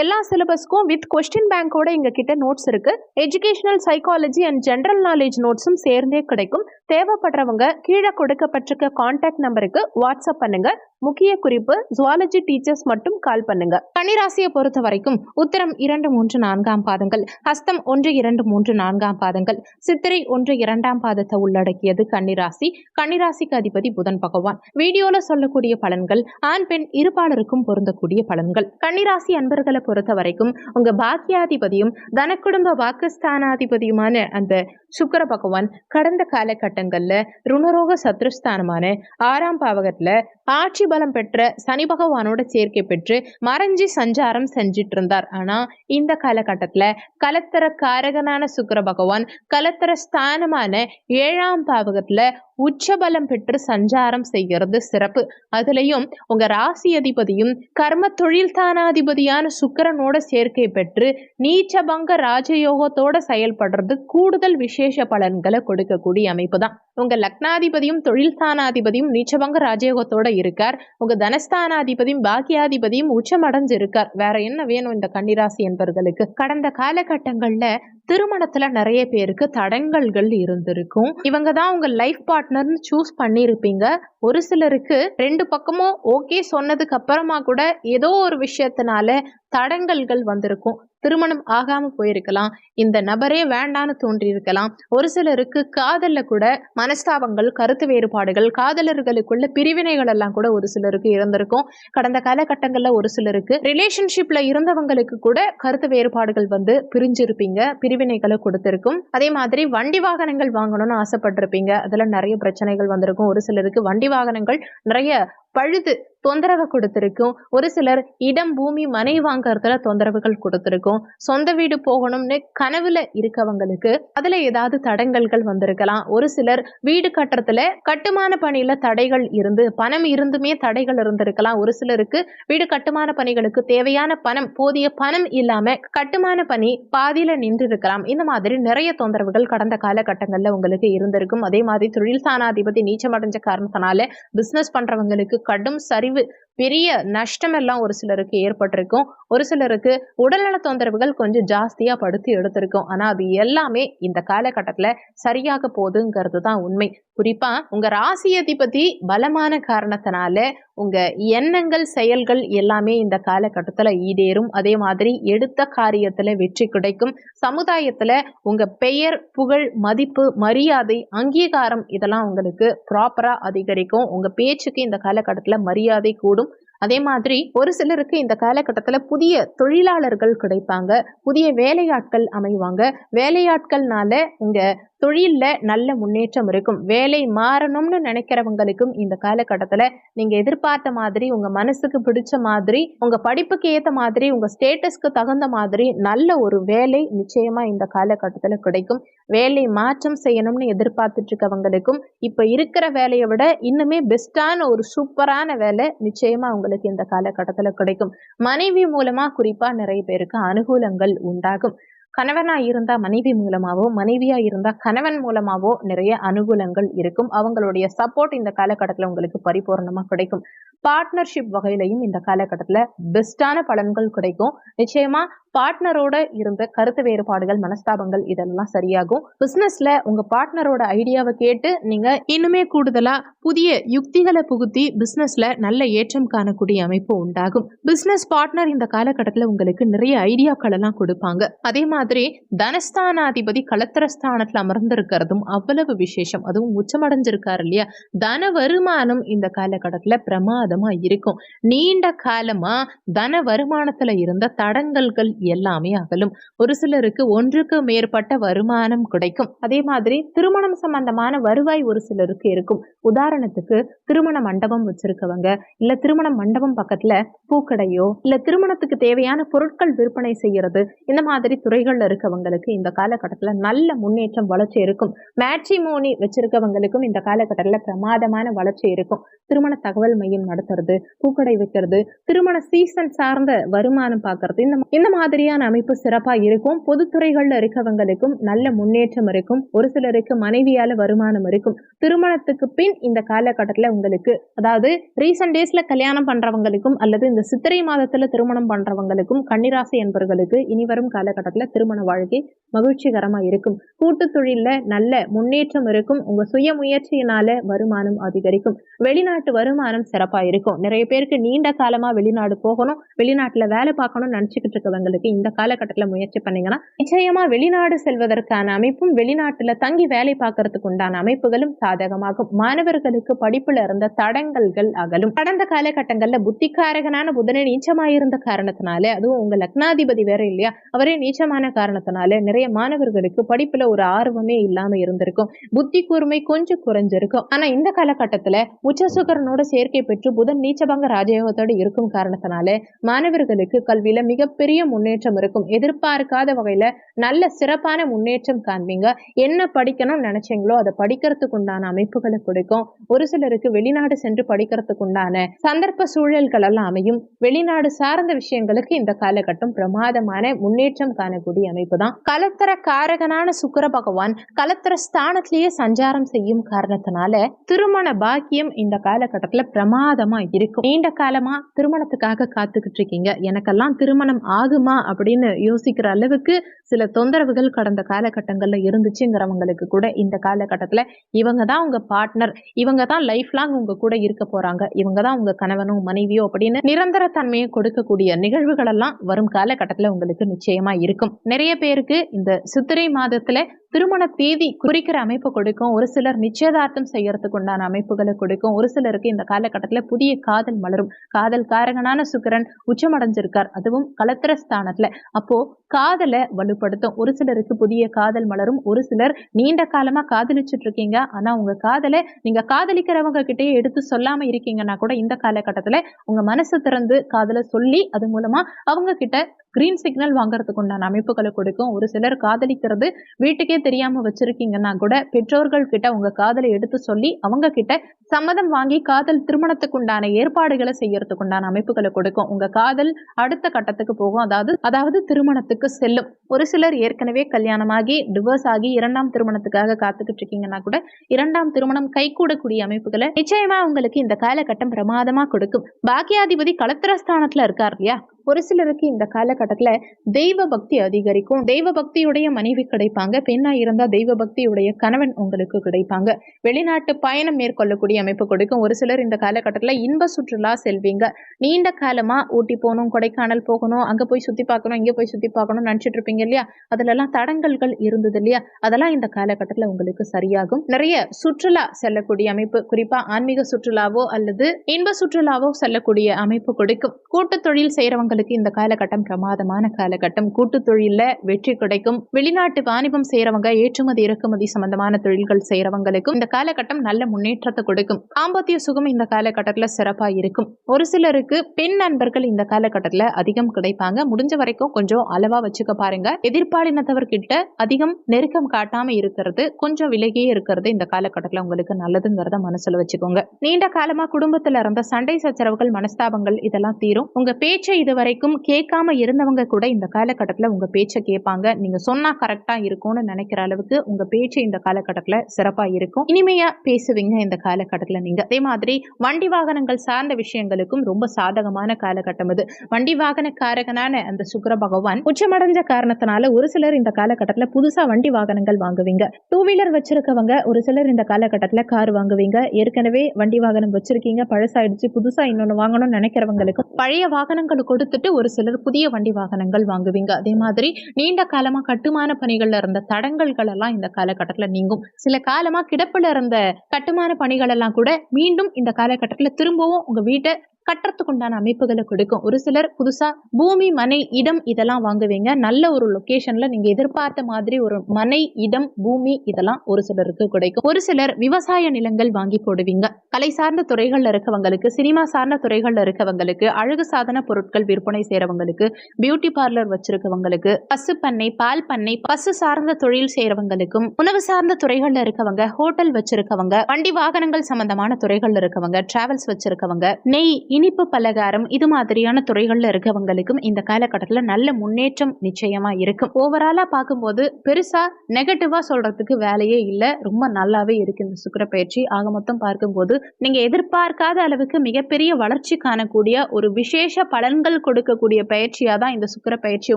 எல்லா சிலபஸ்க்கும் with question பேங்கோட எங்க கிட்ட நோட்ஸ் இருக்கு educational psychology and general knowledge நோட்ஸும் சேர்ந்தே கிடைக்கும். தேவைப்படுறவங்க கீழே கொடுக்கப்பட்டிருக்க கான்டாக்ட் நம்பருக்கு வாட்ஸ்அப் பண்ணுங்க. முக்கிய குறிப்பு ஜுவாலஜி டீச்சர்ஸ் மட்டும் கால் பண்ணுங்க. கன்னிராசியை பொறுத்த வரைக்கும் உத்தரம் இரண்டு மூன்று நான்காம் பாதங்கள். ஹஸ்தம் ஒன்று இரண்டு மூன்று நான்காம் பாதங்கள். சித்திரை ஒன்று இரண்டாம் பாதத்தை உள்ளடக்கியது கன்னிராசி கன்னிராசிக்கு அதிபதி புதன் பகவான். வீடியோல சொல்லக்கூடிய பலன்கள் ஆண் பெண் இருபாலருக்கும் பொருந்தக்கூடிய பலன்கள். கன்னிராசி அன்பர்களை பொறுத்த வரைக்கும் உங்க பாக்கியாதிபதியும் தனக்குடும்ப வாக்குஸ்தானாதிபதியுமான அந்த சுக்கர பகவான் கடந்த காலகட்டங்கள்ல ருணரோக சத்ருஸ்தானமான ஆறாம் பாவகத்துல ஆட்சி பலம் பெற்ற சனி பகவானோட சேர்க்கை பெற்று மறைஞ்சி சஞ்சாரம் செஞ்சிட்டு இருந்தார் ஆனா இந்த காலகட்டத்துல கலத்தர காரகனான சுக்கர பகவான் கலத்தர ஸ்தானமான ஏழாம் பாவகத்துல உச்சபலம் பெற்று சஞ்சாரம் செய்கிறது சிறப்பு. அதுலயும் உங்க ராசி அதிபதியும் கர்ம தொழில் தானாதிபதியான சுக்கரனோட சேர்க்கை பெற்று நீச்சபங்க ராஜயோகத்தோட செயல்படுறது கூடுதல் விசேஷ பலன்களை கொடுக்கக்கூடிய அமைப்பு தான். உங்க லக்னாதிபதியும் தொழில் தானாதிபதியும் நீச்சபங்க ராஜயோகத்தோட இருக்கார். உங்க தனஸ்தானாதிபதியும் பாக்கியாதிபதியும் உச்சமடைஞ்சு இருக்கார் வேற என்ன வேணும் இந்த கன்னிராசி என்பவர்களுக்கு கடந்த காலகட்டங்கள்ல திருமணத்துல நிறைய பேருக்கு தடங்கல்கள் இருந்திருக்கும். இவங்க தான் உங்க லைஃப் பார்ட்னர்னு சூஸ் பண்ணியிருப்பீங்க ஒரு சிலருக்கு ரெண்டு பக்கமும் ஓகே சொன்னதுக்கு அப்புறமா கூட ஏதோ ஒரு விஷயத்தினால தடங்கல்கள் வந்திருக்கும். திருமணம் ஆகாம போயிருக்கலாம். இந்த நபரே வேண்டான்னு தோன்றியிருக்கலாம். ஒரு சிலருக்கு காதல்ல கூட மனஸ்தாபங்கள் கருத்து வேறுபாடுகள் காதலர்களுக்குள்ள பிரிவினைகள் எல்லாம் கூட ஒரு சிலருக்கு இருந்திருக்கும். கடந்த காலகட்டங்கள்ல ஒரு சிலருக்கு ரிலேஷன்ஷிப்ல இருந்தவங்களுக்கு கூட கருத்து வேறுபாடுகள் வந்து பிரிஞ்சிருப்பீங்க பிரிவினைகளை கொடுத்திருக்கும். அதே மாதிரி வண்டி வாகனங்கள் வாங்கணும்னு ஆசைப்பட்டிருப்பீங்க. அதுல நிறைய பிரச்சனைகள் வந்திருக்கும். ஒரு சிலருக்கு வண்டி வாகனங்கள் நிறைய பழுது தொந்தரவு கொடுத்துருக்கும். ஒரு சிலர் இடம் பூமி மனை வாங்கறதுல தொந்தரவுகள் கொடுத்துருக்கும். சொந்த வீடு போகணும்னு கனவுல இருக்கவங்களுக்கு அதுல ஏதாவது தடங்கல்கள் வந்திருக்கலாம். ஒரு சிலர் வீடு கட்டுறதுல கட்டுமான பணியில தடைகள் இருந்து பணம் இருந்துமே தடைகள் இருந்திருக்கலாம். ஒரு சிலருக்கு வீடு கட்டுமான பணிகளுக்கு தேவையான பணம் போதிய பணம் இல்லாம கட்டுமான பணி பாதியில நின்று இருக்கலாம் இந்த மாதிரி நிறைய தொந்தரவுகள் கடந்த காலகட்டங்கள்ல உங்களுக்கு இருந்திருக்கும். அதே மாதிரி தொழில் சாணாதிபதி நீச்சமடைஞ்ச காரணத்தினால பிசினஸ் பண்றவங்களுக்கு கடும் சரிவு பெரிய நஷ்டம் எல்லாம் ஒரு சிலருக்கு ஏற்பட்டிருக்கும். ஒரு சிலருக்கு உடல்நல தொந்தரவுகள் கொஞ்சம் ஜாஸ்தியாக படுத்து எடுத்திருக்கும். ஆனால் அது எல்லாமே இந்த காலகட்டத்தில் சரியாக போகுதுங்கிறது தான் உண்மை. குறிப்பாக உங்கள் ராசி அதிபதி பலமான காரணத்தினால உங்கள் எண்ணங்கள் செயல்கள் எல்லாமே இந்த காலகட்டத்தில் ஈடேறும். அதே மாதிரி எடுத்த காரியத்தில் வெற்றி கிடைக்கும். சமுதாயத்தில் உங்கள் பெயர் புகழ் மதிப்பு மரியாதை அங்கீகாரம் இதெல்லாம் உங்களுக்கு ப்ராப்பராக அதிகரிக்கும். உங்கள் பேச்சுக்கு இந்த காலகட்டத்தில் மரியாதை கூடும். அதே மாதிரி ஒரு சிலருக்கு இந்த காலகட்டத்தில் புதிய தொழிலாளர்கள் கிடைப்பாங்க புதிய வேலையாட்கள் அமைவாங்க. வேலையாட்கள்னால உங்கள் தொழிலில் நல்ல முன்னேற்றம் இருக்கும். வேலை மாறணும்னு நினைக்கிறவங்களுக்கும் இந்த காலகட்டத்தில் நீங்கள் எதிர்பார்த்த மாதிரி உங்கள் மனசுக்கு பிடிச்ச மாதிரி உங்கள் படிப்புக்கு ஏற்ற மாதிரி உங்கள் ஸ்டேட்டஸ்க்கு தகுந்த மாதிரி நல்ல ஒரு வேலை நிச்சயமாக இந்த காலகட்டத்தில் கிடைக்கும். வேலை மாற்றம் செய்யணும்னு எதிர்பார்த்துட்டு இருக்கவங்களுக்கும் இப்போ இருக்கிற வேலையை விட இன்னுமே பெஸ்ட்டான ஒரு சூப்பரான வேலை நிச்சயமாக உங்களுக்கு இந்த காலகட்டத்தில் கிடைக்கும். மனைவி மூலமாக குறிப்பாக நிறைய பேருக்கு அனுகூலங்கள் உண்டாகும். கணவனா இருந்தா மனைவி மூலமாவோ மனைவியா இருந்தா கணவன் மூலமாவோ நிறைய அனுகூலங்கள் இருக்கும். அவங்களுடைய சப்போர்ட் இந்த காலகட்டத்தில் உங்களுக்கு பரிபூர்ணமா கிடைக்கும். பார்ட்னர்ஷிப் வகையிலையும் இந்த காலகட்டத்தில் பெஸ்டான பலன்கள் கிடைக்கும். நிச்சயமா பார்ட்னரோட இருந்த கருத்து வேறுபாடுகள் மனஸ்தாபங்கள் இதெல்லாம் சரியாகும். பிசினஸ்ல உங்க பார்ட்னரோட ஐடியாவை கேட்டு நீங்க இன்னுமே கூடுதலா புதிய யுக்திகளை புகுத்தி பிசினஸ்ல நல்ல ஏற்றம் காணக்கூடிய அமைப்பு உண்டாகும். பிசினஸ் பார்ட்னர் இந்த காலகட்டத்தில் உங்களுக்கு நிறைய ஐடியாக்கள் எல்லாம் கொடுப்பாங்க. அதே மாதிரி தனஸ்தானாதிபதி கலத்திரஸ்தானத்தில் அமர்ந்திருக்கிறதும் அவ்வளவு விசேஷம். அதுவும் உச்சமடைஞ்சிருக்காரு இல்லையா? தன வருமானம் இந்த காலகட்டத்தில் பிரமாதமா இருக்கும். நீண்ட காலமா தன வருமானத்துல இருந்த தடங்கல்கள் எல்லாமே அகலும். ஒரு சிலருக்கு ஒன்றுக்கு மேற்பட்ட வருமானம் கிடைக்கும். அதே மாதிரி திருமணம் சம்பந்தமான வருவாய் ஒரு சிலருக்கு இருக்கும். உதாரணத்துக்கு திருமண மண்டபம் வச்சிருக்கவங்க இல்ல திருமண மண்டபம் பக்கத்துல பூக்கடையோ இல்ல திருமணத்துக்கு தேவையான பொருட்கள் விற்பனை செய்யறது இந்த மாதிரி துறைகள்ல இருக்கவங்களுக்கு இந்த காலகட்டத்துல நல்ல முன்னேற்றம் வளர்ச்சி இருக்கும். மேட்ரிமோனி வச்சிருக்கவங்களுக்கும் இந்த காலகட்டத்துல பிரமாதமான வளர்ச்சி இருக்கும். திருமண தகவல் மையம் நடத்துறது பூக்கடை வைக்கிறது திருமண சீசன் சார்ந்த வருமானம் பார்க்கறது இந்த இந்த மாதிரியான அமைப்பு சிறப்பா இருக்கும். பொதுத்துறைகள்ல இருக்கவங்களுக்கும் நல்ல முன்னேற்றம் இருக்கும். ஒரு சிலருக்கு மனைவியால வருமானம் இருக்கும். திருமணத்துக்கு பின் இந்த காலகட்டத்துல உங்களுக்கு அதாவது ரீசன்ட் டேஸ்ல கல்யாணம் பண்றவங்களுக்கும் அல்லது இந்த சித்திரை மாதத்துல திருமணம் பண்றவங்களுக்கும் கன்னிராசி என்பவர்களுக்கு இனி வரும் காலகட்டத்துல திருமண வாழ்க்கை மகிழ்ச்சிகரமா இருக்கும். கூட்டு தொழில்ல நல்ல முன்னேற்றம் இருக்கும். உங்க சுய முயற்சியினால வருமானம் அதிகரிக்கும். வெளிநாட்டு வருமானம் சிறப்பா இருக்கும். நிறைய பேருக்கு நீண்ட காலமா வெளிநாடு போகணும் வெளிநாட்டுல வேலை பார்க்கணும்னு நினச்சிக்கிட்டு இருக்கவங்களுக்கு இந்த காலகட்டத்துல முயற்சி பண்ணீங்கன்னா நிச்சயமா வெளிநாடு செல்வதற்கான அமைப்பும் வெளிநாட்டுல தங்கி வேலை பார்க்கறதுக்கு உண்டான அமைப்புகளும் சாதகமாகும். மாணவர்களுக்கு படிப்புல இருந்த தடங்கல்கள் அகலும். கடந்த காலகட்டங்கள்ல புத்திக்காரகனான புதனை நீச்சமாயிருந்த காரணத்தினால அதுவும் உங்க லக்னாதிபதி வேற இல்லையா? அவரே நீச்சமான காரணத்தினால நிறைய நிறைய மாணவர்களுக்கு படிப்புல ஒரு ஆர்வமே இல்லாம இருந்திருக்கும். புத்தி கூர்மை கொஞ்சம் குறைஞ்சிருக்கும். ஆனா இந்த காலகட்டத்துல உச்சசுகரனோட சேர்க்கை பெற்று புதன் நீச்சபங்க ராஜயோகத்தோடு இருக்கும் காரணத்தினால மாணவர்களுக்கு கல்வியில மிகப்பெரிய முன்னேற்றம் இருக்கும். எதிர்பார்க்காத வகையில நல்ல சிறப்பான முன்னேற்றம் காண்பீங்க. என்ன படிக்கணும்னு நினைச்சீங்களோ அதை படிக்கிறதுக்கு உண்டான அமைப்புகளை கொடுக்கும். ஒரு சிலருக்கு வெளிநாடு சென்று படிக்கிறதுக்கு உண்டான சந்தர்ப்ப சூழல்கள் எல்லாம் அமையும். வெளிநாடு சார்ந்த விஷயங்களுக்கு இந்த காலகட்டம் பிரமாதமான முன்னேற்றம் காணக்கூடிய அமைப்பு தான். கல கலத்தர காரகனான சுக்கர பகவான் கலத்தர ஸ்தானத்திலேயே சஞ்சாரம் செய்யும் காரணத்தினால திருமண பாக்கியம் இந்த காலகட்டத்துல பிரமாதமா இருக்கும். நீண்ட காலமா திருமணத்துக்காக காத்துக்கிட்டு இருக்கீங்க. எனக்கெல்லாம் திருமணம் ஆகுமா அப்படின்னு யோசிக்கிற அளவுக்கு சில தொந்தரவுகள் கடந்த காலகட்டங்கள்ல இருந்துச்சுங்கிறவங்களுக்கு கூட இந்த காலகட்டத்துல இவங்க தான் உங்க பார்ட்னர் இவங்க தான் லைஃப் லாங் உங்க கூட இருக்க போறாங்க. இவங்க தான் உங்க கணவனும் மனைவியோ அப்படின்னு நிரந்தர தன்மையை கொடுக்கக்கூடிய நிகழ்வுகள் எல்லாம் வரும் காலகட்டத்துல உங்களுக்கு நிச்சயமா இருக்கும். நிறைய பேருக்கு இந்த சித்திரை மாதத்துல திருமண தேதி குறிக்கிற அமைப்பு கொடுக்கும். ஒரு சிலர் நிச்சயதார்த்தம் செய்யறதுக்கு உண்டான அமைப்புகளை கொடுக்கும். ஒரு சிலருக்கு இந்த காலகட்டத்தில் புதிய காதல் மலரும். காதல் காரகனான சுக்கரன் உச்சமடைஞ்சிருக்கார். அதுவும் கலத்திர ஸ்தானத்துல அப்போ காதலை வலுப்படுத்தும். ஒரு சிலருக்கு புதிய காதல் மலரும். ஒரு சிலர் நீண்ட காலமா காதலிச்சுட்டு இருக்கீங்க. ஆனா உங்க காதலை நீங்க காதலிக்கிறவங்க கிட்டேயே எடுத்து சொல்லாம இருக்கீங்கன்னா கூட இந்த காலகட்டத்துல உங்க மனசு திறந்து காதலை சொல்லி அது மூலமா அவங்க கிட்ட கிரீன் சிக்னல் வாங்குறதுக்கு உண்டான அமைப்புகளை கொடுக்கும். ஒரு சிலர் காதலிக்கிறது வீட்டுக்கே தெரியாம வச்சிருக்கீங்கன்னா கூட பெற்றோர்கள் கிட்ட உங்க காதலை எடுத்து சொல்லி அவங்க கிட்ட சம்மதம் வாங்கி காதல் திருமணத்துக்கு உண்டான ஏற்பாடுகளை செய்யறதுக்கு உண்டான அமைப்புகளை கொடுக்கும். உங்க காதல் அடுத்த கட்டத்துக்கு போகும். அதாவது அதாவது திருமணத்துக்கு செல்லும். ஒரு சிலர் ஏற்கனவே கல்யாணமாகி டிவோர்ஸ் ஆகி இரண்டாம் திருமணத்துக்காக காத்துக்கிட்டு இருக்கீங்கன்னா கூட இரண்டாம் திருமணம் கைகூடக்கூடிய அமைப்புகளை நிச்சயமா உங்களுக்கு இந்த காலகட்டம் பிரமாதமா கொடுக்கும். பாக்கியாதிபதி கலத்திரஸ்தானத்துல இருக்கார் இல்லையா? ஒரு சிலருக்கு இந்த காலகட்டத்துல தெய்வ பக்தி அதிகரிக்கும். தெய்வ பக்தியுடைய மனைவி கிடைப்பாங்க. பெண்ணா இருந்தா தெய்வ பக்தியுடைய கணவன் உங்களுக்கு கிடைப்பாங்க. வெளிநாட்டு பயணம் மேற்கொள்ளக்கூடிய அமைப்பு கொடுக்கும். ஒரு சிலர் இந்த காலகட்டத்துல இன்ப சுற்றுலா செல்வீங்க. நீண்ட காலமா ஊட்டி போகணும் கொடைக்கானல் போகணும் அங்க போய் சுத்தி பார்க்கணும் இங்க போய் சுத்தி பார்க்கணும் நினைச்சிட்டு இருப்பீங்க இல்லையா? அதுலலாம் தடங்கல்கள் இருந்தது இல்லையா? அதெல்லாம் இந்த காலகட்டத்துல உங்களுக்கு சரியாகும். நிறைய சுற்றுலா செல்லக்கூடிய அமைப்பு குறிப்பா ஆன்மீக சுற்றுலாவோ அல்லது இன்ப சுற்றுலாவோ செல்லக்கூடிய அமைப்பு கொடுக்கும். கூட்டு தொழில் செய்யறவங்களுக்கு இந்த காலகட்டம் பிரமாதமான காலகட்டம். கூட்டு தொழில வெற்றி கிடைக்கும். வெளிநாட்டு வாணிபம் செய்யறவங்க ஏற்றுமதி இறக்குமதி சம்பந்தமான தொழில்கள் செய்யறவங்களுக்கும் இந்த காலகட்டம் நல்ல முன்னேற்றத்தை கொடுக்கும். தாம்பத்திய சுகம் இந்த காலகட்டத்துல சிறப்பா இருக்கும். ஒரு சிலருக்கு பெண் நண்பர்கள் இந்த காலகட்டத்துல அதிகம் கிடைப்பாங்க. முடிஞ்ச வரைக்கும் கொஞ்சம் அளவா வச்சுக்க பாருங்க. எதிர்பாலினத்தவர்கிட்ட அதிகம் நெருக்கம் காட்டாம இருக்கிறது கொஞ்சம் விலகியே இருக்கிறது இந்த காலகட்டத்துல உங்களுக்கு நல்லதுங்கிறத மனசுல வச்சுக்கோங்க. நீண்ட காலமா குடும்பத்துல இருந்த சண்டை சச்சரவுகள் மனஸ்தாபங்கள் இதெல்லாம் தீரும். உங்க பேச்சை இதுவரை வரைக்கும் கேட்காம இருந்தவங்க கூட இந்த காலகட்டத்தில் உங்கள் பேச்சை கேட்பாங்க. நீங்க சொன்னா கரெக்டாக இருக்கும்னு நினைக்கிற அளவுக்கு உங்கள் பேச்சு இந்த காலகட்டத்தில் சிறப்பா இருக்கும். இனிமையா பேசுவீங்க இந்த காலகட்டத்தில் நீங்க. அதே மாதிரி வண்டி வாகனங்கள் சார்ந்த விஷயங்களுக்கும் ரொம்ப சாதகமான காலகட்டம் இது வண்டி வாகன காரகனான அந்த சுக்கர பகவான் உச்சமடைஞ்ச காரணத்தினால ஒரு சிலர் இந்த காலகட்டத்தில் புதுசா வண்டி வாகனங்கள் வாங்குவீங்க. டூ வீலர் வச்சிருக்கவங்க ஒரு சிலர் இந்த காலகட்டத்தில் கார் வாங்குவீங்க. ஏற்கனவே வண்டி வாகனம் வச்சிருக்கீங்க. பழசாயிடுச்சு. புதுசாக இன்னொன்னு வாங்கணும்னு நினைக்கிறவங்களுக்கு பழைய வாகனங்கள் கொடுத்துட்டு ஒரு சிலர் புதிய வண்டி வாகனங்கள் வாங்குவீங்க. அதே மாதிரி நீண்ட காலமா கட்டுமான பணிகள்ல இருந்த தடங்கல்கள் எல்லாம் இந்த காலகட்டத்துல நீங்கும். சில காலமா கிடப்புல இருந்த கட்டுமான பணிகள் எல்லாம் கூட மீண்டும் இந்த காலகட்டத்துல திரும்பவும் உங்க வீட்டை கட்டுறதுக்குண்டான அமைப்புகளை கொடுக்கும். ஒரு சிலர் புதுசாக பூமி மனை இடம் இதெல்லாம் வாங்குவீங்க. நல்ல ஒரு லொக்கேஷனில் நீங்கள் எதிர்பார்த்த மாதிரி ஒரு மனை இடம் பூமி இதெல்லாம் ஒரு சிலருக்கு கிடைக்கும். ஒரு சிலர் விவசாய நிலங்கள் வாங்கி போடுவீங்க. கலை சார்ந்த துறைகளில் இருக்கவங்களுக்கு சினிமா சார்ந்த துறைகளில் இருக்கவங்களுக்கு அழகு சாதன பொருட்கள் விற்பனை செய்கிறவங்களுக்கு பியூட்டி பார்லர் வச்சிருக்கவங்களுக்கு பசு பண்ணை பால் பண்ணை பசு சார்ந்த தொழில் செய்கிறவங்களுக்கும் உணவு சார்ந்த துறைகளில் இருக்கவங்க ஹோட்டல் வச்சிருக்கவங்க வண்டி வாகனங்கள் சம்பந்தமான துறைகளில் இருக்கவங்க டிராவல்ஸ் வச்சிருக்கவங்க நெய் இனிப்பு பலகாரம் இது மாதிரியான துறைகளில் இருக்கவங்களுக்கும் இந்த காலகட்டத்தில் நல்ல முன்னேற்றம் நிச்சயமாக இருக்கும். ஓவராலாக பார்க்கும்போது பெருசாக நெகட்டிவாக சொல்கிறதுக்கு வேலையே இல்லை. ரொம்ப நல்லாவே இருக்கு இந்த சுக்கிர பயிற்சி ஆக மொத்தம் பார்க்கும்போது நீங்கள் எதிர்பார்க்காத அளவுக்கு மிகப்பெரிய வளர்ச்சி காணக்கூடிய ஒரு விசேஷ பலன்கள் கொடுக்கக்கூடிய பயிற்சியாக தான் இந்த சுக்கிர பயிற்சி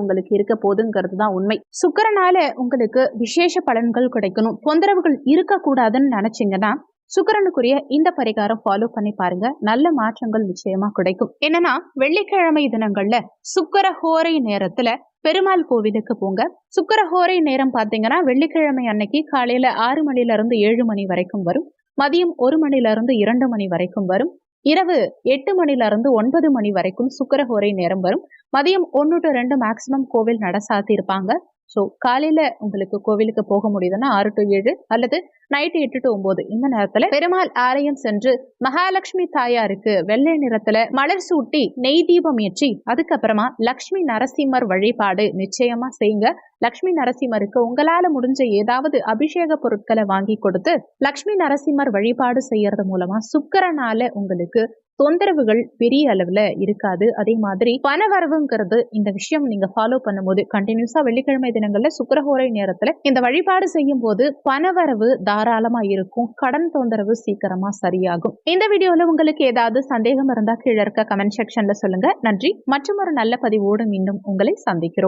உங்களுக்கு இருக்க போதுங்கிறது தான் உண்மை. சுக்கிரனால உங்களுக்கு விசேஷ பலன்கள் கிடைக்கணும். தொந்தரவுகள் இருக்கக்கூடாதுன்னு நினைச்சீங்கன்னா சுக்கரனுக்குரிய இந்த பரிகாரம் ஃபாலோ பண்ணி பாருங்க. நல்ல மாற்றங்கள் நிச்சயமா கிடைக்கும். என்னன்னா வெள்ளிக்கிழமை தினங்கள்ல சுக்கர ஹோரை நேரத்துல பெருமாள் கோவிலுக்கு போங்க. சுக்கர ஹோரை நேரம் பாத்தீங்கன்னா வெள்ளிக்கிழமை அன்னைக்கு காலையில ஆறு மணில இருந்து ஏழு மணி வரைக்கும் வரும். மதியம் ஒரு மணில இருந்து இரண்டு மணி வரைக்கும் வரும். இரவு எட்டு மணில இருந்து ஒன்பது மணி வரைக்கும் சுக்கரஹோரை நேரம் வரும். மதியம் ஒன்று டு ரெண்டு மேக்சிமம் கோவில் நட சாத்தி இருப்பாங்க. ஸோ காலையில உங்களுக்கு கோவிலுக்கு போக முடியுதுன்னா ஆறு டு ஏழு அல்லது நைட்டு எட்டு டு ஒன்பது இந்த நேரத்துல பெருமாள் ஆலயம் சென்று மகாலட்சுமி தாயாருக்கு வெள்ளை நிறத்துல மலர் சூட்டி நெய் தீபம் ஏற்றி அதுக்கப்புறமா லக்ஷ்மி நரசிம்மர் வழிபாடு நிச்சயமா செய்யுங்க. லக்ஷ்மி நரசிம்மருக்கு உங்களால முடிஞ்ச ஏதாவது அபிஷேக பொருட்களை வாங்கி கொடுத்து லக்ஷ்மி நரசிம்மர் வழிபாடு செய்யறது மூலமா சுக்கரனால உங்களுக்கு தொந்தரவுகள் பெரிய அளவுல இருக்காது. அதே மாதிரி பணவரவுங்கிறது இந்த விஷயம் நீங்க ஃபாலோ பண்ணும்போது கண்டினியூஸா வெள்ளிக்கிழமை தினங்கள்ல சுக்கரஹோரை நேரத்துல இந்த வழிபாடு செய்யும் போது பணவரவு தாராளமா இருக்கும். கடன் தொந்தரவு சீக்கிரமா சரியாகும். இந்த வீடியோல உங்களுக்கு ஏதாவது சந்தேகம் இருந்தா கீழே இருக்க கமெண்ட் செக்ஷன்ல சொல்லுங்க. நன்றி. மற்றும் ஒரு நல்ல பதிவோடு மீண்டும் உங்களை சந்திக்கிறோம்.